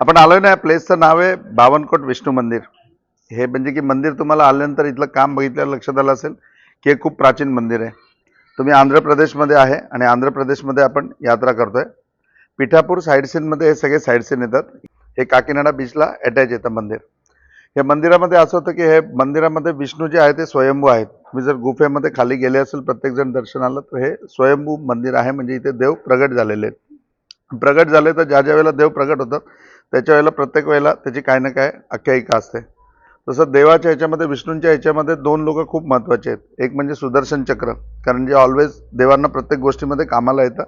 आपण आलोय ना या प्लेसचं नाव आहे बावनकोट विष्णू मंदिर. हे म्हणजे की मंदिर तुम्हाला आल्यानंतर इथलं काम बघितल्यावर लक्षात आलं असेल की हे खूप प्राचीन मंदिर आहे. तुम्ही आंध्र प्रदेशमध्ये आहे आणि आंध्र प्रदेशमध्ये आपण यात्रा करतोय. पिठापूर साईड सीनमध्ये हे सगळे साईड सीन येतात. हे काकीनाडा बीचला अटॅच येतं मंदिर. हे मंदिरामध्ये असं होतं की हे मंदिरामध्ये विष्णू जे आहे ते स्वयंभू आहेत. तुम्ही जर गुफेमध्ये खाली गेले असेल प्रत्येकजण दर्शनाला तर हे स्वयंभू मंदिर आहे. म्हणजे इथे देव प्रगट झालेले आहेत. प्रगट झाले तर ज्या ज्या वेळेला देव प्रगट होतात त्याच्या वेळेला प्रत्येक वेळेला त्याची काय ना काय आख्यायिका असते. तसं देवाच्या ह्याच्यामध्ये विष्णूंच्या ह्याच्यामध्ये दोन लोक खूप महत्त्वाचे आहेत. एक म्हणजे सुदर्शन चक्र कारण जे ऑलवेज देवांना प्रत्येक गोष्टीमध्ये कामाला येतं.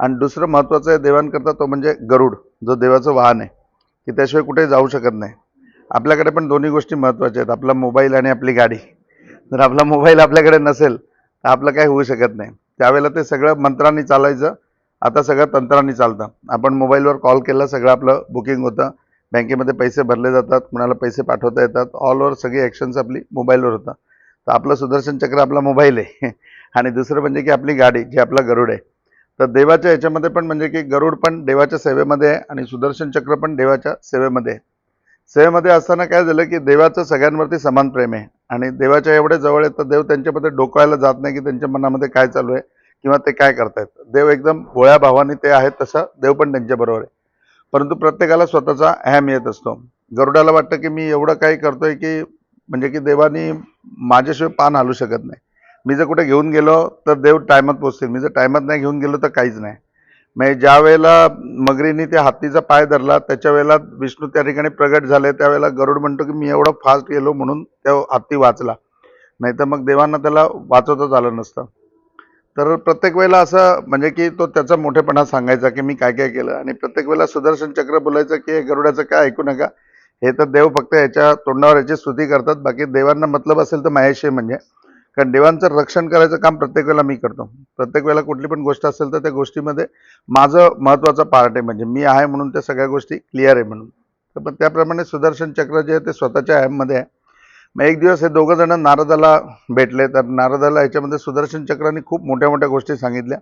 आणि दुसरं महत्त्वाचं आहे देवांकरता तो म्हणजे गरुड जो देवाचं वाहन आहे की त्याशिवाय कुठे जाऊ शकत नाही. आपल्याकडे पण दोन्ही गोष्टी महत्त्वाच्या आहेत. आपला मोबाईल आणि आपली गाडी. जर आपला मोबाईल आपल्याकडे नसेल तर आपलं काही होऊ शकत नाही. त्यावेळेला ते सगळं मंत्रांनी चालायचं आता सगळं तंत्राने चालतं. आपण मोबाईलवर कॉल केला सगळं आपलं बुकिंग होतं. बँकेमध्ये पैसे भरले जातात कुणाला पैसे पाठवता येतात. ऑल ओव्हर सगळी ॲक्शन्स आपली मोबाईलवर होतात. तर आपलं सुदर्शन चक्र आपला मोबाईल आहे. आणि दुसरं म्हणजे की आपली गाडी जी आपला गरुड आहे. तर देवाच्या याच्यामध्ये पण म्हणजे की गरुड पण देवाच्या सेवेमध्ये आहे आणि सुदर्शन चक्र पण देवाच्या सेवेमध्ये आहे. सेवेमध्ये असताना काय झालं की देवाचं सगळ्यांवरती समान प्रेम आहे. आणि देवाच्या एवढे जवळ आहेत तर देव त्यांच्यामध्ये डोकायला जात नाही की त्यांच्या मनामध्ये काय चालू आहे. किंवा ते काय करतायत? देव एकदम भोळ्या भावाने ते आहेत तसं देव पण त्यांच्याबरोबर आहे. परंतु प्रत्येकाला स्वतःचा अहम येत असतो. गरुडाला वाटतं की मी एवढं काही करतोय की म्हणजे की देवानी माझ्याशिवाय पान हलू शकत नाही. मी जर कुठे घेऊन गेलो तर देव टायमात पोचतील. मी जर टायमात नाही घेऊन गेलो तर काहीच नाही. म्हणजे ज्या वेळेला मगरीने त्या हत्तीचा पाय धरला त्याच्या वेळेला विष्णू त्या ठिकाणी प्रगट झाले त्यावेळेला गरुड म्हणतो की मी एवढं फास्ट गेलो म्हणून त्या हत्ती वाचला. नाही तर मग देवांना त्याला वाचवताच आलं नसतं. तर प्रत्येक वेळेला असं म्हणजे की तो त्याचा मोठेपणा सांगायचा की मी काय काय केलं आणि प्रत्येक वेळेला सुदर्शन चक्र बोलायचं की हे गरुडाचं काय ऐकू नका. हे तर देव फक्त याच्या तोंडावर याची स्तुती करतात. बाकी देवांना मतलब असेल तर माहेशी म्हणजे. कारण देवांचं रक्षण करायचं काम प्रत्येक वेळेला मी करतो. प्रत्येक वेळेला कुठली पण गोष्ट असेल तर त्या गोष्टीमध्ये माझं महत्त्वाचा पार्ट आहे म्हणजे मी आहे म्हणून त्या सगळ्या गोष्टी क्लिअर आहे म्हणून. तर पण त्याप्रमाणे सुदर्शन चक्र जे आहे ते स्वतःच्या ॲपमध्ये आहे. मग एक दिवस हे दोघं जण नारदाला भेटले. तर नारदाला याच्यामध्ये सुदर्शन चक्राने खूप मोठ्या मोठ्या गोष्टी सांगितल्या.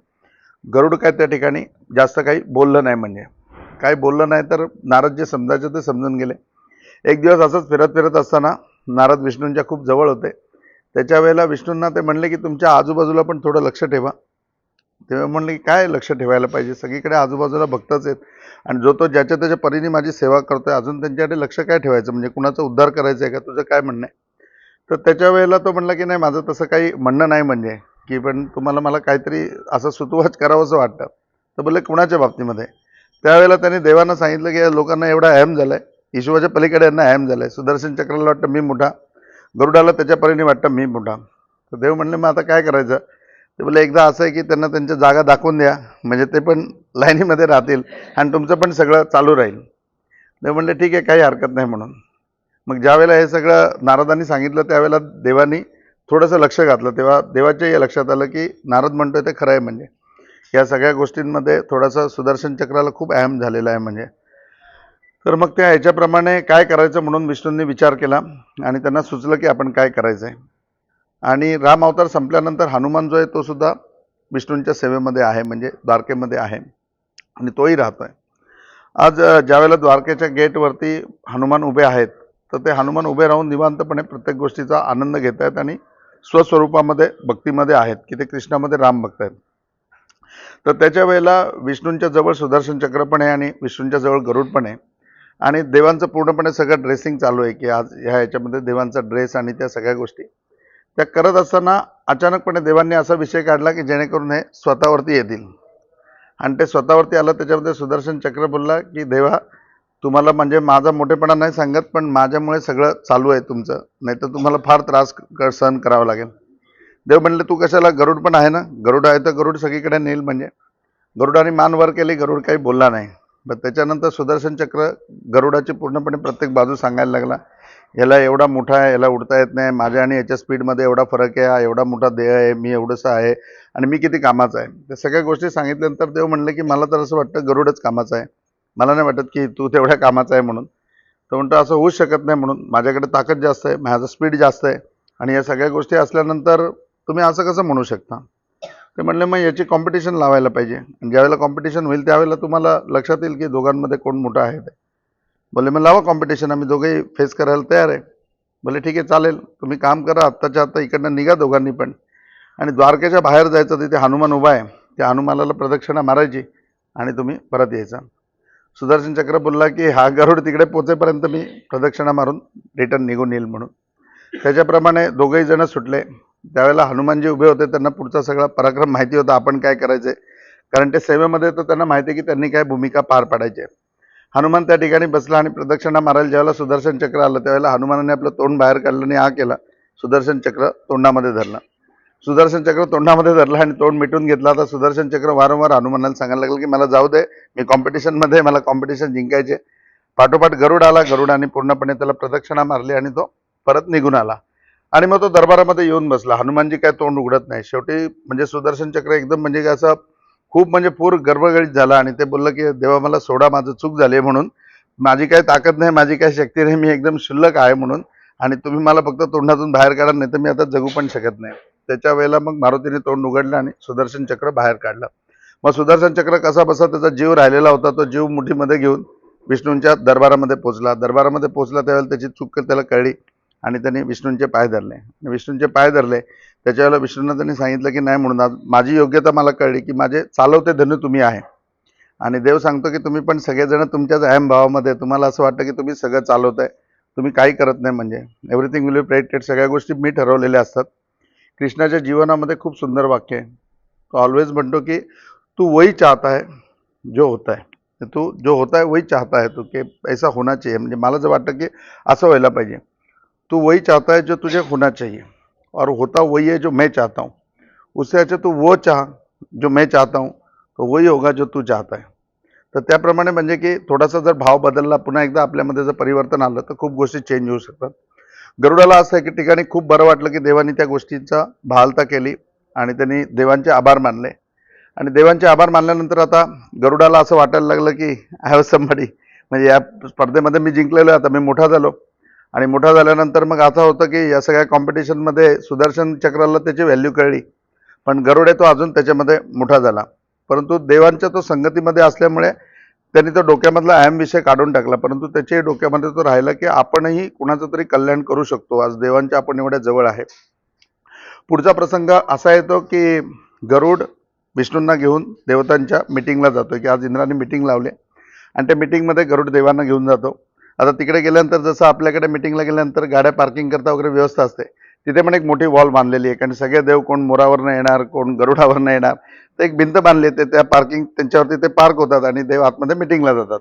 गरुड काय त्या ठिकाणी जास्त काही बोललं नाही म्हणजे. काही बोललं नाही तर नारद जे समजायचं ते समजून गेले. एक दिवस असंच फिरत फिरत असताना नारद विष्णूंच्या खूप जवळ होते. त्याच्या वेळेला विष्णूंना ते म्हणले की तुमच्या आजूबाजूला पण थोडं लक्ष ठेवा. तेव्हा म्हणले की काय लक्ष ठेवायला पाहिजे? सगळीकडे आजूबाजूला भक्तच आहेत. आणि जो तो ज्याच्या त्याच्या परीने माझी सेवा करतोय अजून त्यांच्याकडे लक्ष काय ठेवायचं? म्हणजे कुणाचा उद्धार करायचा आहे का? तुझं काय म्हणणं आहे? तर त्याच्या वेळेला तो म्हणला की नाही माझं तसं काही म्हणणं नाही म्हणजे. की पण तुम्हाला मला काहीतरी असं सुतवाच करावंसं वाटतं. तर बोलले कुणाच्या बाबतीमध्ये? त्यावेळेला त्यांनी देवांना सांगितलं की या लोकांना एवढा अहम झाला आहे ईश्वराच्या पलीकडे यांना अहम आहे सुदर्शन चक्राला वाटतं मी मोठा. गरुडाला त्याच्या परीने वाटतं मी मोठा. तर देव म्हणले मग आता काय करायचं? ते बोले एकदा असं आहे की त्यांना त्यांच्या जागा दाखवून द्या. म्हणजे ते पण लाईनीमध्ये राहतील आणि तुमचं पण सगळं चालू राहील. देव म्हणले ठीक आहे काही हरकत नाही म्हणून. मग ज्यावेळेला हे सगळं नारदांनी सांगितलं त्यावेळेला देवानी थोडंसं लक्ष घातलं. तेव्हा देवाच्या या लक्षात आलं की नारद म्हणतोय ते खरं आहे म्हणजे. या सगळ्या गोष्टींमध्ये थोडंसं सुदर्शन चक्राला खूप अहम झालेला आहे म्हणजे. तर मग त्या ह्याच्याप्रमाणे काय करायचं म्हणून विष्णूंनी विचार केला आणि त्यांना सुचलं की आपण काय करायचं आहे आणि राम अवतार संपल्यानंतर हनुमान जो आहे तो सुद्धा विष्णूंच्या सेवेमध्ये आहे म्हणजे द्वारकेमध्ये आहे आणि तोही राहतो आहे आज ज्यावेळेला द्वारकेच्या गेटवरती हनुमान उभे आहेत तर ते हनुमान उभे राहून निवांतपणे प्रत्येक गोष्टीचा आनंद घेत आहेत आणि स्वस्वरूपामध्ये भक्तीमध्ये आहेत की ते कृष्णामध्ये राम भक्त आहेत. तर त्याच्या वेळेला विष्णूंच्या जवळ सुदर्शन चक्र पण आहे आणि विष्णूंच्या जवळ गरुड पण आहे. आणि देवांचं पूर्णपणे सगळं ड्रेसिंग चालू आहे की आज ह्या याच्यामध्ये देवांचा ड्रेस आणि त्या सगळ्या गोष्टी. त्या करत असताना अचानकपणे देवांनी असा विषय काढला की जेणेकरून हे स्वतःवरती येतील. आणि ते स्वतःवरती आलं त्याच्यामध्ये सुदर्शन चक्र बोलला की देवा तुम्हाला म्हणजे माझा मोठेपणा नाही सांगत पण माझ्यामुळे सगळं चालू आहे तुमचं. नाही तर तुम्हाला फार त्रास क- सहन करावा लागेल. देव म्हणले तू कशाला? गरुड पण आहे ना? गरुड आहे तर गरुड सगळीकडे नेईल म्हणजे. गरुडाने मान वर केली गरुड काही बोलला नाही. मग त्याच्यानंतर सुदर्शन चक्र गरुडाची पूर्णपणे प्रत्येक बाजू सांगायला लागला. याला एवढा मोठा आहे याला उडता येत नाही. माझ्या आणि याच्या स्पीडमध्ये एवढा फरक आहे हा एवढा मोठा देह आहे मी एवढंसं आहे आणि मी किती कामाचा आहे. त्या सगळ्या गोष्टी सांगितल्यानंतर देव म्हणले की मला तर असं वाटतं गरुडच कामाचा आहे. मला नाही वाटत की तू तेवढ्या कामाचा आहे म्हणून. तर म्हणतो असं होऊच शकत नाही म्हणून. माझ्याकडे ताकद जास्त आहे माझं स्पीड जास्त आहे आणि या सगळ्या गोष्टी असल्यानंतर तुम्ही असं कसं म्हणू शकता? ते म्हणले मग याची कॉम्पिटिशन लावायला पाहिजे. आणि ज्यावेळेला कॉम्पिटिशन होईल त्यावेळेला तुम्हाला लक्षात येईल की दोघांमध्ये कोण मोठा आहे ते. बोले मग लावा कॉम्पिटिशन आम्ही दोघेही फेस करायला तयार आहे. बोले ठीक आहे चालेल. तुम्ही काम करा. आत्ताच्या आत्ता इकडनं निघा दोघांनी पण. आणि द्वारकेच्या बाहेर जायचं तिथे हनुमान उभा आहे. त्या हनुमानाला प्रदक्षिणा मारायची आणि तुम्ही परत यायचा. सुदर्शन चक्र बोलला की हा गरुड तिकडे पोचेपर्यंत मी प्रदक्षिणा मारून रिटर्न निघून येईल म्हणून. त्याच्याप्रमाणे दोघंही जण सुटले. त्यावेळेला हनुमानजी उभे होते त्यांना पुढचा सगळा पराक्रम माहिती होता आपण काय करायचे? कारण ते सेवेमध्ये तर त्यांना माहिती आहे की त्यांनी काय भूमिका पार पाडायची आहे. हनुमान त्या ठिकाणी बसला आणि प्रदक्षिणा मारायला ज्यावेळेला सुदर्शन चक्र आलं त्यावेळेला हनुमानाने आपलं तोंड बाहेर काढलं आणि हा केला. सुदर्शन चक्र तोंडामध्ये धरलं. सुदर्शन चक्र तोंडामध्ये धरलं आणि तोंड मिटून घेतला. आता सुदर्शन चक्र वारंवार हनुमानाला सांगायला लागलं की मला जाऊ दे मी कॉम्पिटिशनमध्ये मला कॉम्पिटिशन जिंकायचे. पाठोपाठ गरुड आला गरुडाने पूर्णपणे त्याला प्रदक्षिणा मारली आणि तो परत निघून आला. आणि मग तो दरबारामध्ये येऊन बसला. हनुमानजी काय तोंड उघडत नाही. शेवटी म्हणजे सुदर्शन चक्र एकदम म्हणजे काय असं खूप म्हणजे पूर गर्भगळीत झाला आणि ते बोललं की देवा मला सोडा माझं चूक झाली आहे म्हणून. माझी काही ताकद नाही माझी काही शक्ती नाही मी एकदम शुल्लक आहे म्हणून. आणि तुम्ही मला फक्त तोंडातून बाहेर काढा नाही तर मी आता जगू पण शकत नाही. त्याच्या वेळेला मग मारुतीने तोंड उघडलं आणि सुदर्शन चक्र बाहेर काढलं. मग सुदर्शन चक्र कसा बसा त्याचा जीव राहिलेला होता तो जीव मुठीमध्ये घेऊन विष्णूंच्या दरबारामध्ये पोचला दरबारामध्ये पोचला त्यावेळेला त्याची चूक त्याला कळली आणि त्यांनी विष्णूंचे पाय धरले. आणि विष्णूंचे पाय धरले त्याच्यावेळेला विष्णूंना त्यांनी सांगितलं की नाही म्हणून माझी योग्यता मला कळली की माझे चालवते धन्य तुम्ही आहे. आणि देव सांगतो की तुम्ही पण सगळेजण तुमच्याच अहम भावामध्ये तुम्हाला असं वाटतं की तुम्ही सगळं चालवत आहे तुम्ही काही करत नाही म्हणजे. एव्हरीथिंग विल बी प्रेटेड सगळ्या गोष्टी मी ठरवलेल्या असतात. कृष्णाच्या जीवनामध्ये खूप सुंदर वाक्य आहे. तो ऑलवेज म्हणतो की, तू वही चाहता है जो होता है. तू जो होता है वही चाहता है तू, की ऐसा होना चाहिए. म्हणजे मला जर वाटतं की असं व्हायला पाहिजे. तू वही चाहता है जो तुझे होना चाहिए. और होता वही है जो मैं चाहता हूँ. उससे अच्छा तू वो चाह जो मैं चाहता हूँ तो वही होगा जो तू चाहता है. तर त्याप्रमाणे म्हणजे की थोडासा जर भाव बदलला, पुन्हा एकदा आपल्यामध्ये जर परिवर्तन आलं, तर खूप गोष्टी चेंज होऊ शकतात. गरुडाला असं एके ठिकाणी खूप बरं वाटलं की देवानी त्या गोष्टींचा बहालता केली आणि त्यांनी देवांचे आभार मानले. आणि देवांचे आभार मानल्यानंतर आता गरुडाला असं वाटायला लागलं की आय हॅव समबडी म्हणजे या स्पर्धेमध्ये मी जिंकलेलो आहे आता मी मोठा झालो. आणि मोठा झाल्यानंतर मग असं होतं की या सगळ्या कॉम्पिटिशनमध्ये सुदर्शन चक्राला त्याची व्हॅल्यू कळली. पण गरुड आहे तो अजून त्याच्यामध्ये मोठा झाला. परंतु देवांच्या तो संगतीमध्ये असल्यामुळे त्यांनी तो डोक्यामधला अहम विषय काढून टाकला. परंतु त्याच्याही डोक्यामध्ये तो राहिला की आपणही कुणाचं तरी कल्याण करू शकतो. आज देवांच्या आपण एवढ्या जवळ आहे. पुढचा प्रसंग असा येतो की गरुड विष्णूंना घेऊन देवतांच्या मिटिंगला जातो की आज इंद्राने मिटिंग लावले आणि त्या मिटिंगमध्ये गरुड देवांना घेऊन जातो. आता तिकडे गेल्यानंतर जसं आपल्याकडे मिटिंगला गेल्यानंतर गाड्या पार्किंग करता वगैरे व्यवस्था असते. तिथे पण एक मोठी वॉल बांधलेली आहे. कारण सगळे देव कोण मोरावरनं येणार कोण गरुडावरनं येणार तर एक भिंत बांधली ते त्या पार्किंग त्यांच्यावरती ते पार्क होतात आणि देव आतमध्ये मिटिंगला जातात.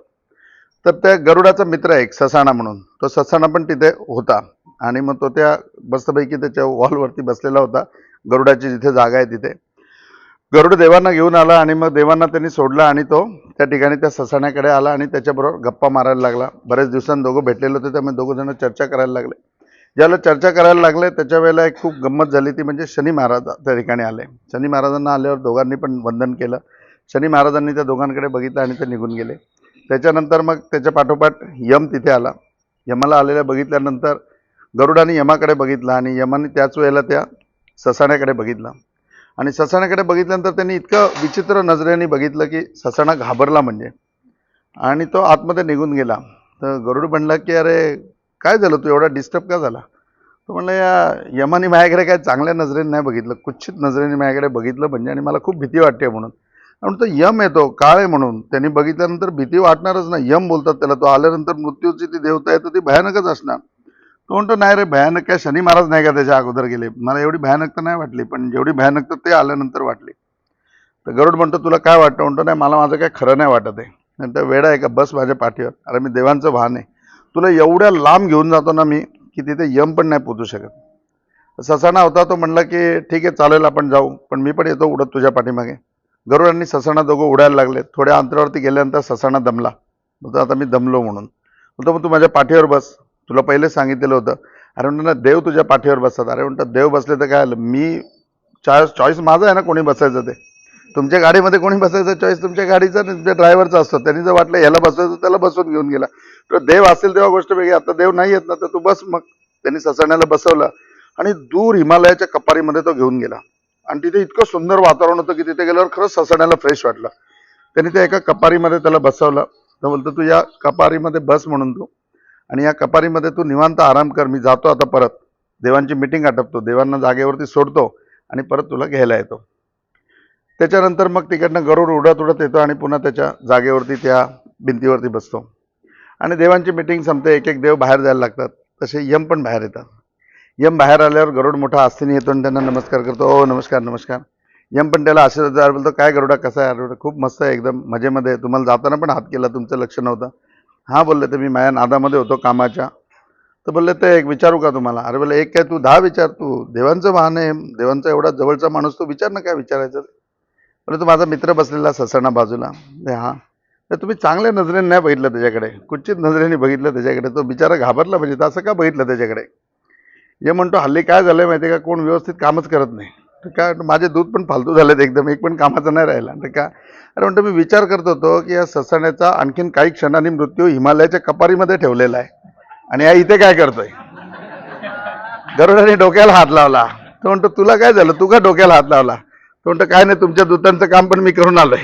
तर त्या गरुडाचा मित्र आहे एक ससाणा म्हणून. तो ससाणा पण तिथे होता. आणि मग तो त्या मस्तपैकी त्याच्या वॉलवरती बसलेला होता. गरुडाची जिथे जागा आहे तिथे. गरुड देवांना घेऊन आला आणि मग देवांना त्यांनी सोडला आणि तो त्या ठिकाणी त्या ससाण्याकडे आला आणि त्याच्याबरोबर गप्पा मारायला लागला. बरेच दिवसांनी दोघं भेटलेले होते त्यामुळे दोघं जण चर्चा करायला लागले. ज्याला चर्चा करायला लागले त्याच्या वेळेला एक खूप गंमत झाली ती म्हणजे शनी महाराज त्या ठिकाणी आले. शनी महाराजांना आल्यावर दोघांनी पण वंदन केलं. शनी महाराजांनी त्या दोघांकडे बघितलं आणि ते निघून गेले. त्याच्यानंतर मग त्याच्या पाठोपाठ यम तिथे आला. यमाला आलेल्या बघितल्यानंतर गरुडाने यमाकडे बघितलं आणि यमाने त्याच वेळेला त्या ससाण्याकडे बघितलं. आणि ससाण्याकडे बघितल्यानंतर त्यांनी इतकं विचित्र नजरेने बघितलं की ससाणा घाबरला म्हणजे. आणि तो आतमध्ये निघून गेला. तर गरुड म्हणला की अरे काय झालं? तू एवढा डिस्टर्ब का झाला? तो म्हणलं या यमाने माझ्याकडे काय चांगल्या नजरेने नाही बघितलं. कुच्छित नजरेने माझ्याकडे बघितलं म्हणजे आणि मला खूप भीती वाटते म्हणून. म्हणून तो यम येतो काळ आहे म्हणून. त्यांनी बघितल्यानंतर भीती वाटणारच नाही. यम बोलतात त्याला. तो आल्यानंतर मृत्यूची ती देवता आहे तर ती भयानकच असणार. तो म्हणतो नाही रे भयानक काय? शनी महाराज नाही का त्याच्या अगोदर गेले? मला एवढी भयानक तर नाही वाटली पण जेवढी भयानक तर ते आल्यानंतर वाटली. तर गरुड म्हणतो तुला काय वाटतं? म्हणतो नाही मला माझं काय खरं नाही वाटत आहे. नंतर वेडा आहे का? बस माझ्या पाठीवर. अरे मी देवांचं वाहन आहे. तुला एवढ्या लांब घेऊन जातो ना मी की तिथे यम पण नाही पोचू शकत. ससाणा होता तो म्हणला की ठीक आहे चालेल आपण जाऊ. पण मी पण येतो उडत तुझ्या पाठीमागे. गरुड आणि ससाणा दोघं उडायला लागले थोड्या अंतरावरती गेल्यानंतर ससाणा दमला. म्हणतो आता मी दमलो म्हणून. म्हणतो मग तू माझ्या पाठीवर बस. तुला पहिले सांगितलेलं होतं. अरे म्हणतो ना देव तुझ्या पाठीवर बसतात. अरे म्हणतात देव बसले तर काय आलं मी चॉईस चॉईस माझा आहे ना कोणी बसायचं ते? तुमच्या गाडीमध्ये कोणी बसायचं? चॉईस तुमच्या गाडीचा तुमच्या ड्रायव्हरचा असतो. त्यांनी जर वाटलं याला बसवायचं त्याला बसवून घेऊन गेला. देव असेल तेव्हा गोष्ट वेगळी. आता देव नाही येत ना तर तू बस मग. त्यांनी ससण्याला बसवलं आणि दूर हिमालयाच्या कपारीमध्ये तो घेऊन गेला. आणि तिथे इतकं सुंदर वातावरण होतं की तिथे गेल्यावर खरंच ससण्याला फ्रेश वाटलं. त्यांनी त्या एका कपारीमध्ये त्याला बसवलं. तर बोलतो तू या कपारीमध्ये बस म्हणून तू. आणि या कपारीमध्ये तू निवांत आराम कर. मी जातो आता परत. देवांची मिटिंग आटपतो. देवांना जागेवरती सोडतो आणि परत तुला घ्यायला येतो. त्याच्यानंतर मग तिकडनं गरुड उडत उडत येतो आणि पुन्हा त्याच्या जागेवरती त्या भिंतीवरती बसतो. आणि देवांची मिटिंग संपते एक एक देव बाहेर जायला लागतात. तसे यम पण बाहेर येतात. यम बाहेर आल्यावर गरुड मोठा आस्तीने येतो आणि त्यांना नमस्कार करतो. ओ नमस्कार नमस्कार. यम पण त्याला आशीर्वाद बोलतो काय गरुडा कसा आहे? गरुडा खूप मस्त आहे एकदम मजेमध्ये. तुम्हाला जाताना पण हात केला तुमचं लक्ष नव्हतं. हां बोलले ते मी माझ्या नादामध्ये होतो कामाच्या. तर बोलले ते एक विचारू का तुम्हाला? अरे बोलले एक काय तू दहा विचार तू. देवांचं वाहन आहे देवांचा एवढा जवळचा माणूस तू विचार ना काय विचारायचं बोले तू माझा मित्र बसलेला ससणा बाजूला. हां. तर तुम्ही चांगल्या नजरेने नाही बघितलं त्याच्याकडे. कुचित नजरेने बघितलं त्याच्याकडे. तो बिचारा घाबरला म्हणजे तर असं का बघितलं त्याच्याकडे? हे म्हणतो हल्ली काय झालंय माहिती आहे का? कोण व्यवस्थित कामच करत नाही. तर का माझे दूध पण फालतू झालेत एकदम एक पण कामाचा नाही राहिला. तर का? अरे म्हणतो मी विचार करत होतो की या ससाण्याचा आणखीन काही क्षणांनी मृत्यू हिमालयाच्या कपारीमध्ये ठेवलेला आहे. आणि या इथे काय करतोय? गरुडाने डोक्याला हात लावला. तो म्हणतो तुला काय झालं? तू का डोक्याला हात लावला? तो म्हणतो काय नाही तुमच्या दूतांचं काम पण मी करून आलोय.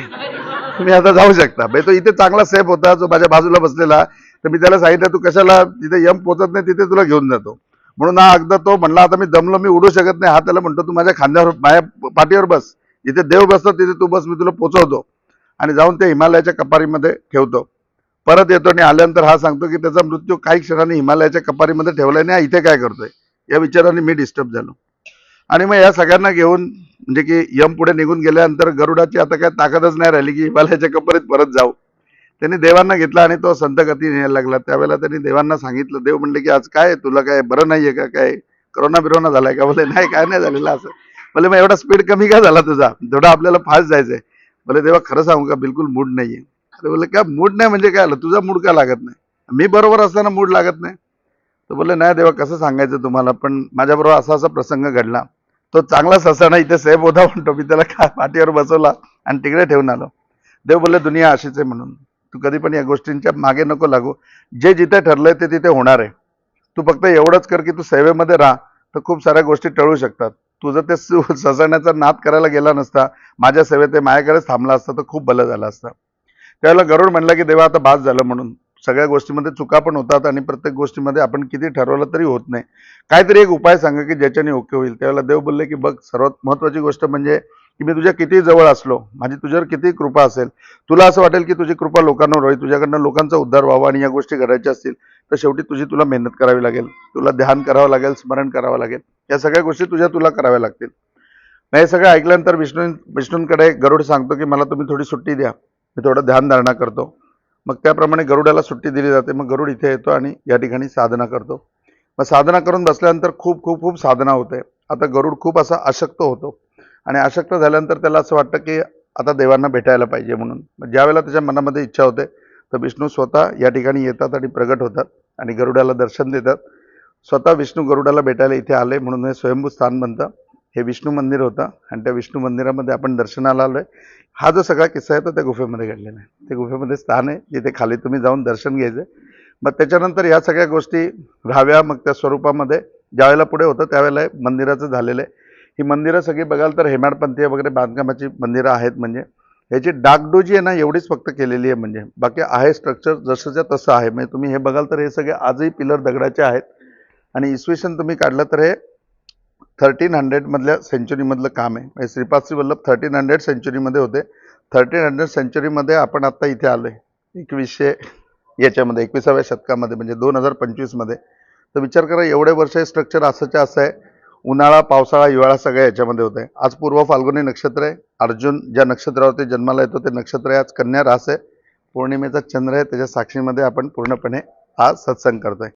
तुम्ही आता जाऊ शकता. म्हणजे तो इथे चांगला सेफ होता जो माझ्या बाजूला बसलेला. तर मी त्याला सांगितलं तू कशाला तिथे यम पोचत नाही तिथे तुला घेऊन जातो. म्हणून हा अगदा तो म्हणला आता मी दमलो मी उडू शकत नाही. हा त्याला म्हणतो तू माझ्या खांद्यावर माझ्या पाठीवर बस. जिथे देव बसतो तिथे तू बस मी तुला पोचवतो. आणि जाऊन ते हिमालयाच्या कपारीमध्ये ठेवतो. परत येतो आणि आल्यानंतर हा सांगतो की त्याचा मृत्यू काही क्षणाने हिमालयाच्या कपारीमध्ये ठेवलाय नाही इथे काय करतोय. या विचाराने मी डिस्टर्ब झालो. आणि मग या सगळ्यांना घेऊन म्हणजे की यम पुढे निघून गेल्यानंतर गरुडाची आता काय ताकदच नाही राहिली की बालाच्या कपरीत परत जाऊ. त्यांनी देवांना घेतला आणि तो संत गती न्यायला लागला. त्यावेळेला त्यांनी देवांना सांगितलं देव म्हणले की आज काय तुला काय बरं नाहीये का? काय करोना बिरोना झालाय का? बोले नाही काय नाही झालेलं असं. बोले मग एवढा स्पीड कमी का झाला तुझा? थोडा आपल्याला फास्ट जायचंय. बोले देवा खरं सांगू का? बिलकुल मूड नाहीये. अरे बोले काय मूड नाही म्हणजे काय आलं? तुझा मूड का लागत नाही? मी बरोबर असताना मूड लागत नाही? तर बोले नाही देवा कसं सांगायचं तुम्हाला? पण माझ्याबरोबर असा असा प्रसंग घडला. तो चांगला ससाणा इथे सेब होता म्हणतो मी त्याला का पाठीवर बसवला आणि तिकडे ठेवून आलो. देव बोलले दुनिया अशीच आहे म्हणून. तू कधी पण या गोष्टींच्या मागे नको लागू. जे जिथे ठरलंय ते तिथे होणार आहे. तू फक्त एवढंच कर की तू सेवेमध्ये राहा तर खूप साऱ्या गोष्टी टळू शकतात. तुझं ते ससण्याचा नाद करायला गेला नसता माझ्या सेवेत ते माझ्याकडेच थांबला असता तर खूप भलं झालं असतं. त्यावेळेला गरुड म्हणलं की देवा आता बास झालं म्हणून. सगळ्या गोष्टीमध्ये चुका पण होतात आणि प्रत्येक गोष्टीमध्ये आपण किती ठरवलं तरी होत नाही. काहीतरी एक उपाय सांगा की ज्याच्याने ओके होईल. त्यावेळेला देव बोलले की बघ सर्वात महत्वाची गोष्ट म्हणजे की मी तुझ्या किती जवळ असलो माझी तुझ्यावर किती कृपा असेल तुला असं वाटेल की तुझी कृपा लोकांवर होईल तुझ्याकडनं लोकांचा उद्धार व्हावा आणि या गोष्टी करायच्या असतील तर शेवटी तुझी तुला मेहनत करावी लागेल तुला ध्यान करावं लागेल स्मरण करावं लागेल. या सगळ्या गोष्टी तुझ्या तुला कराव्या लागतील. मग हे सगळं ऐकल्यानंतर विष्णू विष्णूंकडे गरुड सांगतो की मला तुम्ही थोडी सुट्टी द्या. मी थोडं ध्यान धारणा करतो. मग त्याप्रमाणे गरुडाला सुट्टी दिली जाते. मग गरुड इथे येतो आणि या ठिकाणी साधना करतो. मग साधना करून बसल्यानंतर खूप खूप खूप साधना होते. आता गरुड खूप असा अशक्त होतो. आणि अशक्त झाल्यानंतर त्याला असं वाटतं की आता देवांना भेटायला पाहिजे म्हणून. मग ज्यावेळेला त्याच्या मनामध्ये इच्छा होते तर विष्णू स्वतः या ठिकाणी येतात आणि प्रगट होतात आणि गरुडाला दर्शन देतात. स्वतः विष्णू गरुडाला भेटायला इथे आले म्हणून हे स्वयंभू स्थान बनतं. हे विष्णू मंदिर होतं. आणि त्या विष्णू मंदिरामध्ये आपण दर्शनाला आलोय. हा जो सगळा किस्सा आहे तो त्या गुफेमध्ये घडलेला आहे. त्या गुफेमध्ये स्थान आहे. जिथे खाली तुम्ही जाऊन दर्शन घ्यायचं मग त्याच्यानंतर या सगळ्या गोष्टी राहाव्या मग त्या स्वरूपामध्ये. ज्यावेळेला पुढे होतं त्यावेळेला मंदिराचं झालेलं आहे. ही मंदिरं सगळी बघाल तर हेमाडपंथीय वगैरे बांधकामाची मंदिरं आहेत म्हणजे. ह्याची डागडोजी आहे ना एवढीच फक्त केलेली आहे म्हणजे. बाकी आहे स्ट्रक्चर जसंच्या तसं आहे. म्हणजे तुम्ही हे बघाल तर हे सगळे आजही पिलर दगडाचे आहेत. आणि इसवी सन तुम्ही काढलं तर हे थर्टीन हंड्रेडमधल्या सेंचुरीमधलं काम आहे. म्हणजे श्रीपाद श्री वल्लभ थर्टीन हंड्रेड सेंचुरीमध्ये होते. थर्टीन हंड्रेड सेंचुरीमध्ये आपण आत्ता इथे आलो आहे एकवीसशे याच्यामध्ये एकविसाव्या शतकामध्ये म्हणजे दोन हजार पंचवीसमध्ये तर विचार करा एवढे वर्ष हे स्ट्रक्चर असंच्या असं आहे. उन्हाळा पावसाळा हिवाळा सगळ्या याच्यामध्ये होते आज पूर्व फाल्गुनी नक्षत्र आहे. अर्जुन ज्या नक्षत्रावरती जन्माला येतो ते नक्षत्र आहे. आज कन्या रास आहे. पौर्णिमेचा चंद्र आहे. त्याच्या साक्षीमध्ये आपण पूर्णपणे हा सत्संग करतोय.